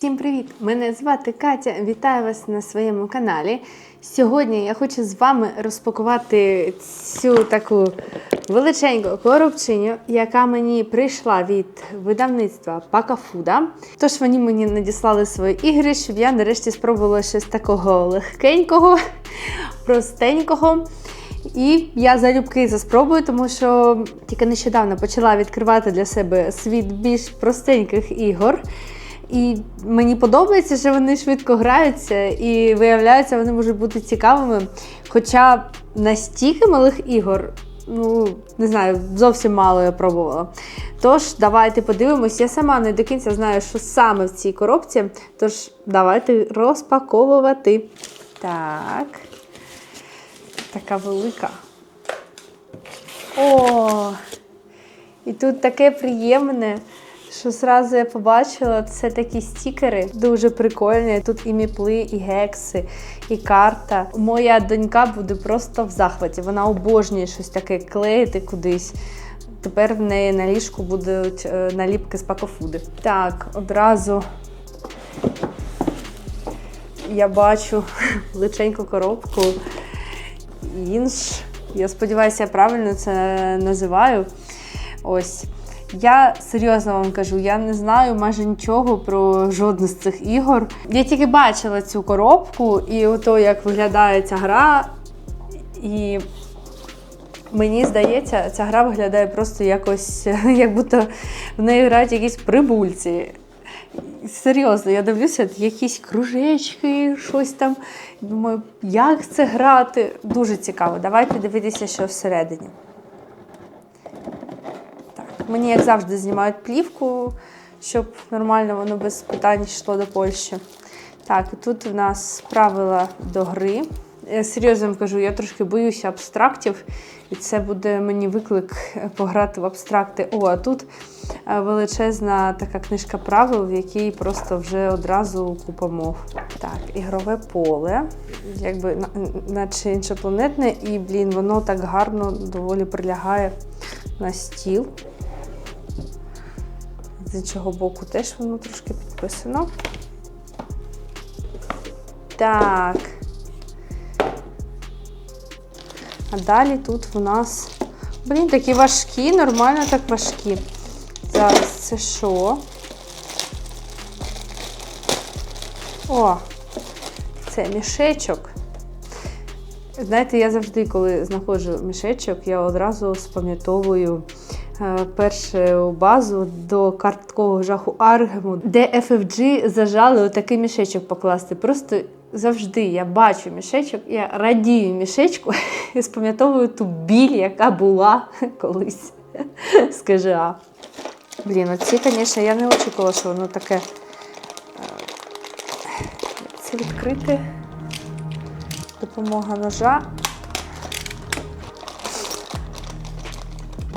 Всім привіт! Мене звати Катя. Вітаю вас на своєму каналі. Сьогодні я хочу з вами розпакувати цю таку величеньку коробчиню, яка мені прийшла від видавництва Пакафуда. Тож вони мені надіслали свої ігри, щоб я нарешті спробувала щось такого легкенького, простенького. І я залюбки це спробую, тому що тільки нещодавно почала відкривати для себе світ більш простеньких ігор. І мені подобається, що вони швидко граються, і виявляється, вони можуть бути цікавими. Хоча настільки малих ігор, ну не знаю, зовсім мало я пробувала. Тож, давайте подивимось. Я сама не до кінця знаю, що саме в цій коробці. Тож, давайте розпаковувати. Так. Така велика. О! І тут таке приємне. Що зразу я побачила, це такі стікери, дуже прикольні. Тут і міпли, і гекси, і карта. Моя донька буде просто в захваті. Вона обожнює щось таке клеїти кудись. Тепер в неї на ліжку будуть е, наліпки з пакофуди. Так, одразу я бачу величеньку коробку. Інш. Я сподіваюся, я правильно це називаю. Ось. Я серйозно вам кажу, я не знаю майже нічого про жодну з цих ігор. Я тільки бачила цю коробку і ото, як виглядає ця гра. І мені здається, ця гра виглядає просто якось, як будто в неї грають якісь прибульці. Серйозно, я дивлюся, якісь кружечки, щось там. Думаю, як це грати? Дуже цікаво. Давайте дивитися, що всередині. Мені, як завжди, знімають плівку, щоб нормально воно без питань йшло до Польщі. Так, тут у нас правила до гри. Я серйозно вам кажу, я трошки боюся абстрактів, і це буде мені виклик пограти в абстракти. О, а тут е, величезна така книжка правил, в якій просто вже одразу купа мов. Так, ігрове поле, якби наче іншопланетне, і, блін, воно так гарно доволі прилягає на стіл. З іншого боку теж воно трошки підписано. Так. А далі тут в нас. Блін, такі важкі, нормально так важкі. Зараз це що? О, це мішечок. Знаєте, я завжди, коли знаходжу мішечок, я одразу спам'ятовую першу базу до карткового жаху Аргему, де FFG зажали отакий мішечок покласти. Просто завжди я бачу мішечок, я радію мішечку і спам'ятовую ту біль, яка була колись з КЖА. Блін, оці, звісно, я не очікувала, що воно таке. е, Це відкрити. Допомога ножа.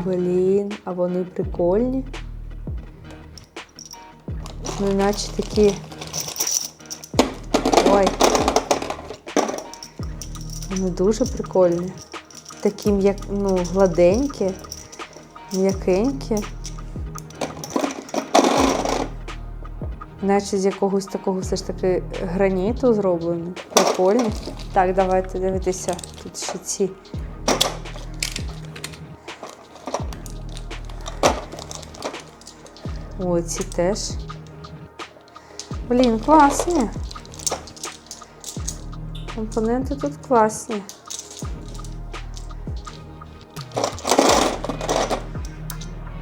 Блін, а вони прикольні. Ну, наче такі. Ой. Вони дуже прикольні. Такі м'як, ну, гладенькі, м'якенькі. Наче з якогось такого все ж таки граніту зроблено. Прикольно. Так, давайте дивитися. Тут ще ці. О, ці теж. Блін, класні. Компоненти тут класні.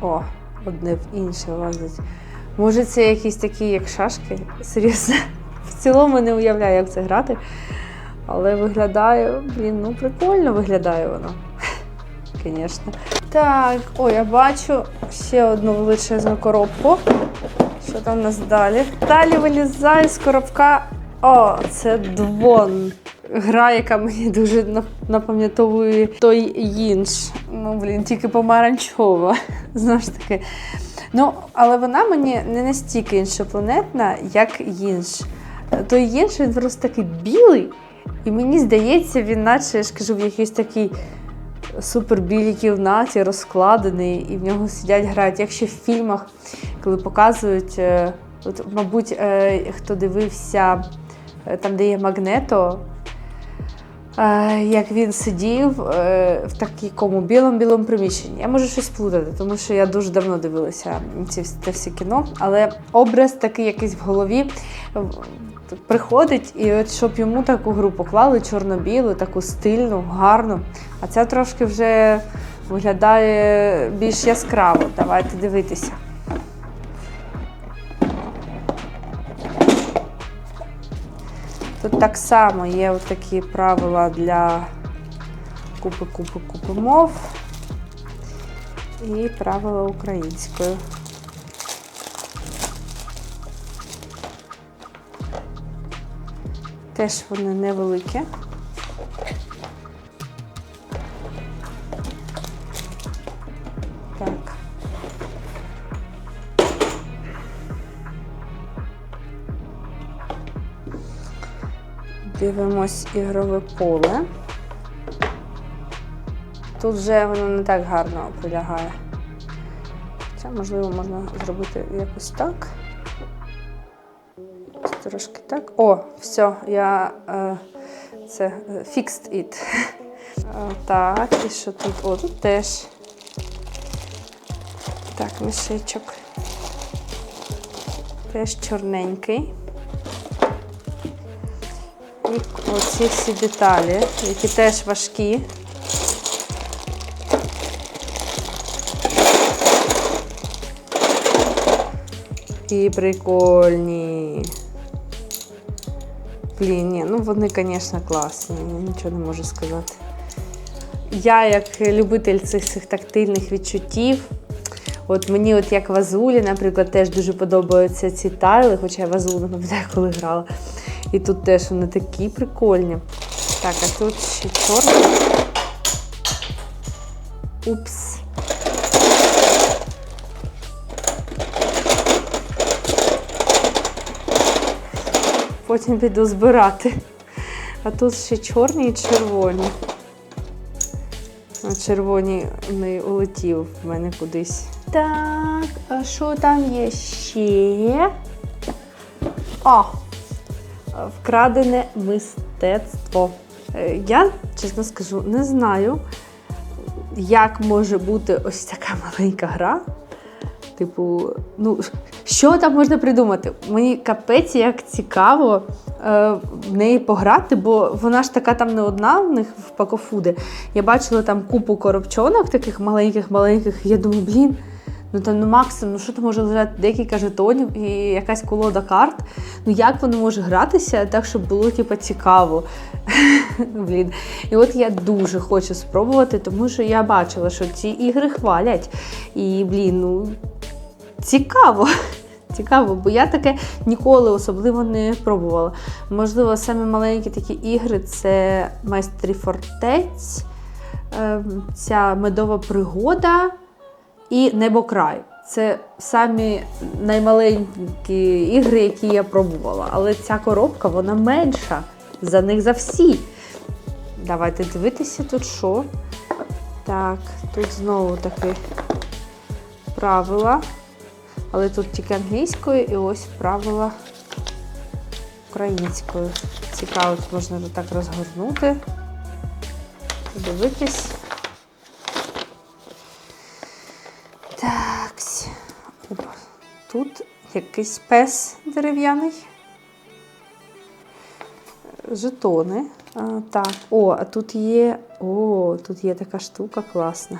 О, одне в інше лазить. Може, це якісь такі, як шашки? Серйозно. В цілому не уявляю, як це грати. Але виглядає, блін, ну прикольно виглядає воно. Звісно. Так, о, я бачу ще одну величезну коробку. Що там у нас далі? Далі вилізає з коробка. О, це двон. Гра, яка мені дуже напам'ятовує той інш. Ну, блін, тільки помаранчова. Знову ж таки. Ну, але вона мені не настільки іншопланетна, як інш. Той інш він просто такий білий, і мені здається, він, наче я ж кажу, в якійсь такій супер білій кімнаті розкладений, і в нього сидять грають. Якщо в фільмах, коли показують е, От, мабуть, е, хто дивився е, там, де є Магнето, як він сидів в такому білому-білому приміщенні. Я можу щось плутати, тому що я дуже давно дивилася ці це всі кіно, але образ такий якийсь в голові приходить, і от щоб йому таку гру поклали чорно-білу, таку стильну, гарну. А ця трошки вже виглядає більш яскраво. Давайте дивитися. Тут так само є такі правила для купи, купи, купи мов і правила українською. Теж вони невеликі. Так. Дивимось ігрове поле. Тут вже воно не так гарно прилягає. Це, можливо, можна зробити якось так. Трошки так. О, все, я е, це е, fixed it. Е, Так, і що тут? О, тут теж. Так, мішечок. Теж чорненький. І оці всі деталі, які теж важкі. І прикольні. Блін, ні, ну вони, звісно, класні, нічого не можу сказати. Я, як любитель цих, цих тактильних відчуттів, от мені, от як Вазулі, наприклад, теж дуже подобаються ці тайли, хоча я Вазулу не пам'ятаю, коли грала. І тут теж вони такі прикольні. Так, а тут ще чорний. Упс. Потім піду збирати. А тут ще чорні і червоні. Червоні не улетів в мене кудись. Так, а що там є ще? О! Вкрадене мистецтво. Е, Я, чесно скажу, не знаю, як може бути ось така маленька гра. Типу, ну, що там можна придумати? Мені капець як цікаво е, в неї пограти, бо вона ж така там не одна в них в пакофуди. Я бачила там купу коробчонок, таких маленьких-маленьких. Я думаю, блін, ну там ну максимум, ну що там може лежати декілька жетонів і якась колода карт. Ну як воно може гратися так, щоб було типу, цікаво. Блін. І от я дуже хочу спробувати, тому що я бачила, що ці ігри хвалять. І, блін, ну цікаво. Цікаво, бо я таке ніколи особливо не пробувала. Можливо, самі маленькі такі ігри це майстрі фортець, ем, ця медова пригода і Небокрай. Це самі наймаленькі ігри, які я пробувала. Але ця коробка вона менша за них за всі. Давайте дивитися тут що. Так, тут знову таки правила. Але тут тільки англійською і ось правила українською. Цікаво, тут можна так розгорнути, подивитись. Так. Опа. Тут якийсь пес дерев'яний. Жетони. А, так, о, а тут є. О, тут є така штука класна.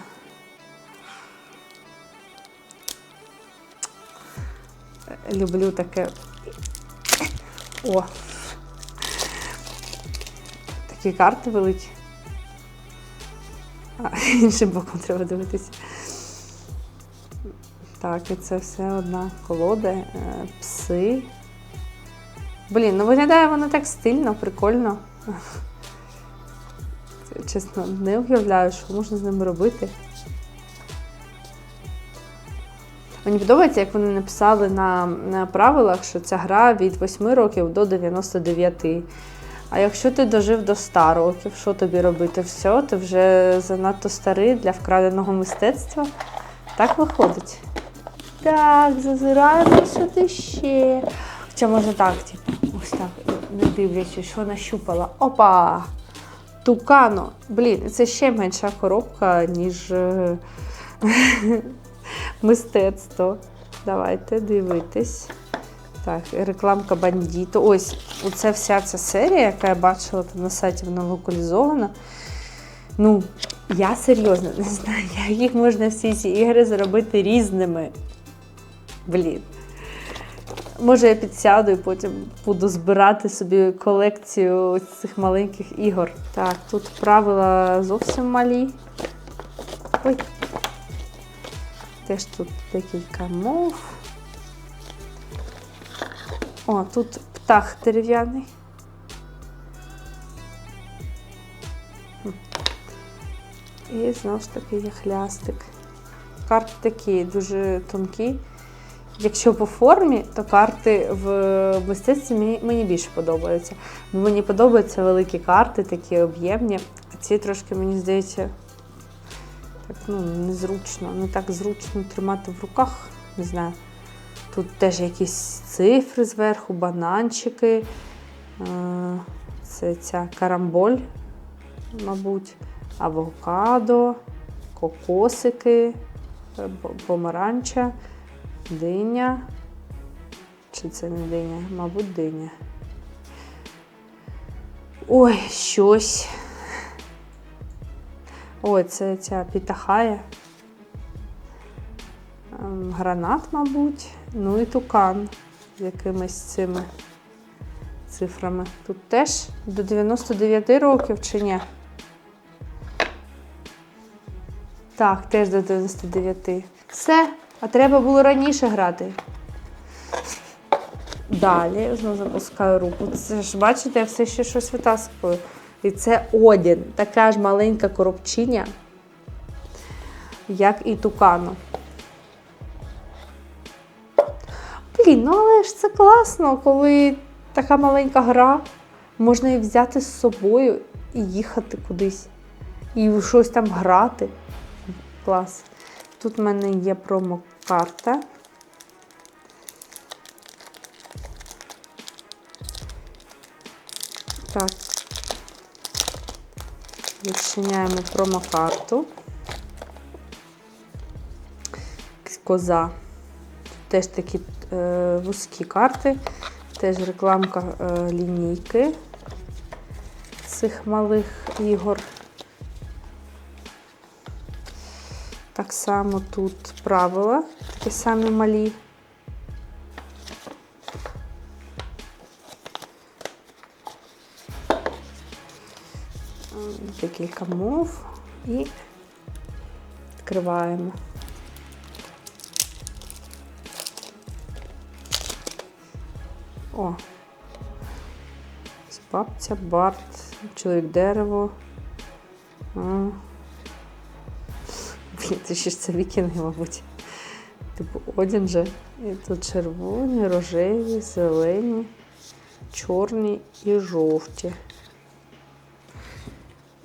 Люблю таке. О! Такі карти великі. А, іншим боком треба дивитися. Так, і це все одна колода, е, пси. Блін, ну виглядає воно так стильно, прикольно. Чесно, не уявляю, що можна з ними робити. Мені подобається, як вони написали на, на правилах, що ця гра від 8 років до 99. А якщо ти дожив до 100 років, що тобі робити? Все, ти вже занадто старий для вкраденого мистецтва. Так виходить. Так, зазираємо сюди ще. Хоча можна так, типу, ось так, не дивлячись, що нащупала. Опа! Тукано. Блін, це ще менша коробка, ніж е, мистецтво. Давайте дивитись. Так, рекламка бандіту. Ось, оце вся ця серія, яка я бачила там на сайті, вона локалізована. Ну, я серйозно не знаю, як їх можна всі ці ігри зробити різними. Блін. Може, я підсяду і потім буду збирати собі колекцію цих маленьких ігор. Так, тут правила зовсім малі. Ой. Теж тут декілька мов. О, тут птах дерев'яний. І знову ж таки є хлястик. Карти такі дуже тонкі. Якщо по формі, то карти в мистецтві мені, мені більше подобаються. Мені подобаються великі карти, такі об'ємні, а ці трошки, мені здається, ну, незручно, не так зручно тримати в руках. Не знаю. Тут теж якісь цифри зверху, бананчики. Е, Це ця карамболь, мабуть, авокадо, кокосики, е, помаранча, диня. Чи це не диня? Мабуть, диня. Ой, щось. Ой, це ця пітахая. Ем, Гранат, мабуть. Ну і тукан з якимись цими цифрами. Тут теж до 99 років чи ні? Так, теж до 99. Все, а треба було раніше грати. Далі знову запускаю руку. Це ж, бачите, я все ще щось витаскую. І це Одін, така ж маленька коробчиня, як і тукану. Блін, ну але ж це класно, коли така маленька гра, можна її взяти з собою і їхати кудись. І щось там грати. Клас. Тут в мене є промокарта. Відчиняємо промокарту. Коза. Теж такі е, вузькі карти, теж рекламка е, лінійки цих малих ігор. Так само тут правила, такі самі малі. Декілька мов і відкриваємо. О. Бабця, Барт, чоловік дерево. Блін, це ще ж це вікінги, мабуть. Типу Одін же. І тут червоні, рожеві, зелені, чорні і жовті.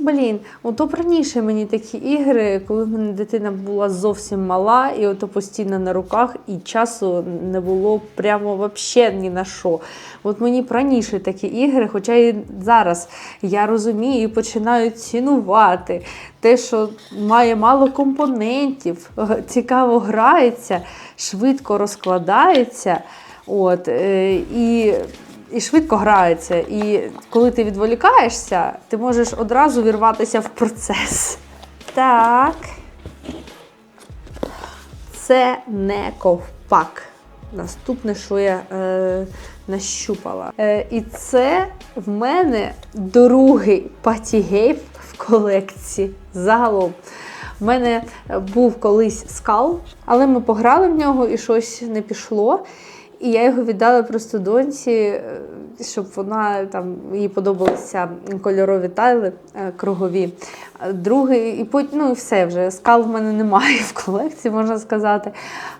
Блін, ото б раніше мені такі ігри, коли в мене дитина була зовсім мала, і ото постійно на руках, і часу не було прямо вообще ні на що. От мені раніше такі ігри, хоча і зараз я розумію і починаю цінувати те, що має мало компонентів, цікаво грається, швидко розкладається. От, е, і і швидко грається. І коли ти відволікаєшся, ти можеш одразу вірватися в процес. Так. Це не ковпак. Наступне, що я е, нащупала. Е, і це в мене другий патігейп в колекції загалом. У мене був колись скал, але ми пограли в нього і щось не пішло. І я його віддала просто доньці, е, щоб вона там їй подобалися кольорові тайли е, кругові. Другий, і пот- ну і все вже. Скал в мене немає в колекції, можна сказати.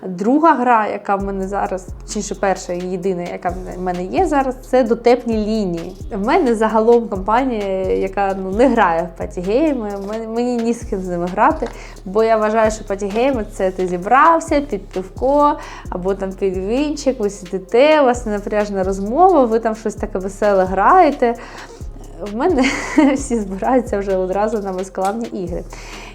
Друга гра, яка в мене зараз, точніше, перша і єдина, яка в мене є зараз, це дотепні лінії. В мене загалом компанія, яка ну, не грає в патігейми, мені ні з ким з ними грати, бо я вважаю, що патігейми це ти зібрався під пивко або там під вінчик, ви сидите, у вас напряжна розмова, ви там щось таке веселе граєте. В мене всі збираються вже одразу на безколамні ігри.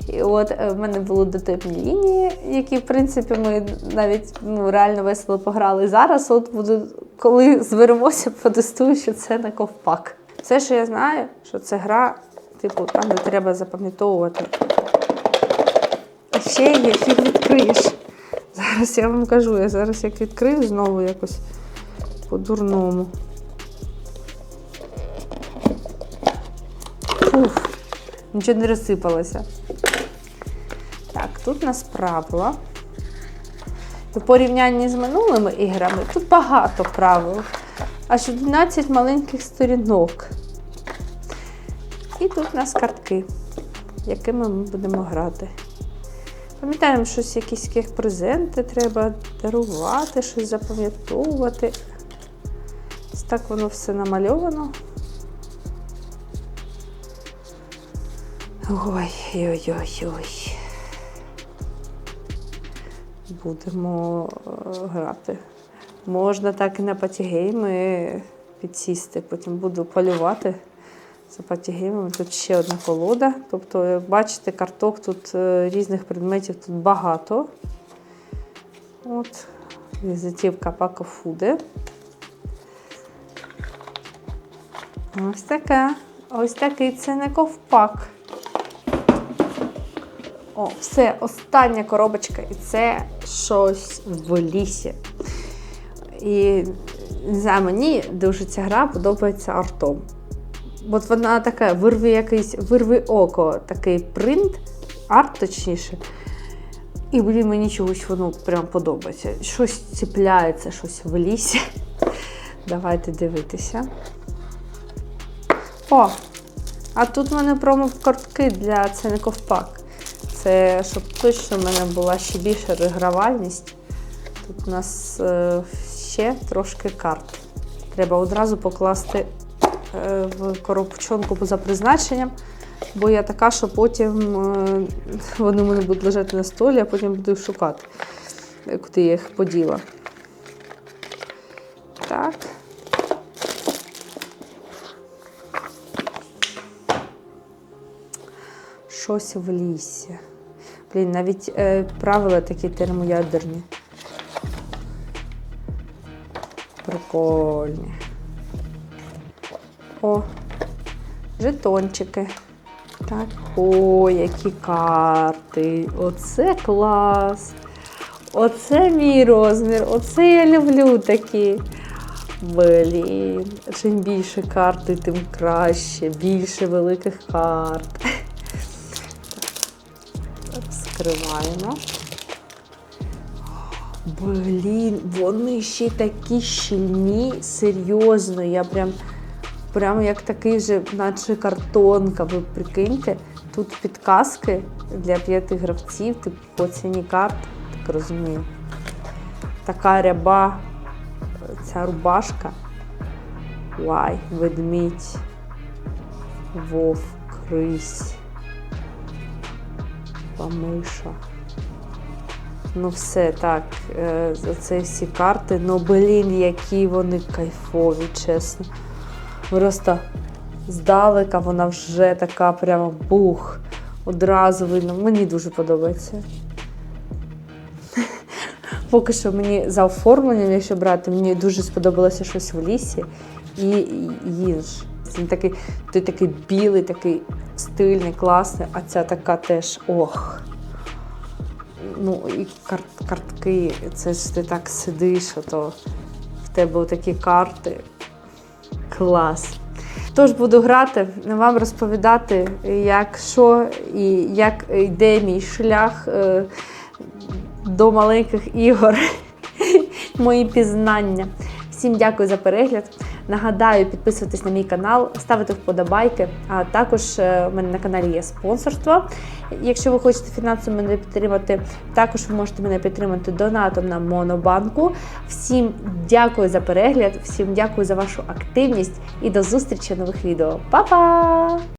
І от е, в мене були дотипні лінії, які, в принципі, ми навіть ну, реально весело пограли. Зараз, от буду, коли зберемося, протестую, що це не ковпак. Все, що я знаю, що це гра, типу, там, де треба запам'ятовувати. А ще є фіг відкриєш. Зараз я вам кажу, я зараз як відкрию знову якось по-дурному. Фух, нічого не розсипалося. Так, тут нас правила. У порівнянні з минулими іграми тут багато правил. Аж 11 маленьких сторінок. І тут у нас картки, якими ми будемо грати. Пам'ятаємо, щось якісь презенти треба дарувати, щось запам'ятовувати. Ось так воно все намальовано. Ой-ой-ой-ой. Будемо е, грати. Можна так і на патігейми підсісти, потім буду полювати за патігеймами. Тут ще одна колода. Тобто, як бачите, карток тут е, різних предметів тут багато. От, візитівка Пакофуди. Ось така. Ось такий це не ковпак. О, все, остання коробочка, і це щось в лісі. І не знаю, мені дуже ця гра подобається артом. От вона така, вирви якийсь, вирви око, такий принт, арт точніше. І блін, мені чогось воно прям подобається. Щось ціпляється, щось в лісі. Давайте дивитися. О! А тут в мене промо-картки для це не ковпак. Це щоб точно в мене була ще більша регравальність. Тут у нас е, ще трошки карт. Треба одразу покласти е, в коробчонку за призначенням, бо я така, що потім е, вони в мене будуть лежати на столі, а потім буду шукати, куди я їх поділа. Так. Щось в лісі. Блін, навіть е, правила такі термоядерні. Прикольні. О, жетончики. Так. О, які карти. Оце клас. Оце мій розмір. Оце я люблю такі. Блін. Чим більше карти, тим краще. Більше великих карт. Так, Скриваємо. Блін, вони ще такі щільні, серйозно. Я прям, прям як такий же, наче картонка. Ви прикиньте, тут підказки для п'яти гравців, типу по ціні карт, так розумію. Така ряба, ця рубашка. Вай, ведмідь, вовк, крись, памиша. Ну, все так, е, це всі карти. Ну, блін, які вони кайфові, чесно. Просто здалека вона вже така прямо бух. Одразу видно. Мені дуже подобається. Поки що мені за оформленням, якщо брати, мені дуже сподобалося щось в лісі і їж. Він такий, той такий білий, такий стильний, класний, а ця така теж ох. Ну, і карт, картки, це ж ти так сидиш, то в тебе такі карти. Клас. Тож буду грати, вам розповідати, як що і як йде мій шлях е, до маленьких ігор, мої пізнання. Всім дякую за перегляд. Нагадаю, підписуватись на мій канал, ставити вподобайки. А також в у мене на каналі є спонсорство. Якщо ви хочете фінансово мене підтримати, також ви можете мене підтримати донатом на Монобанку. Всім дякую за перегляд, всім дякую за вашу активність і до зустрічі в нових відео. Па-па!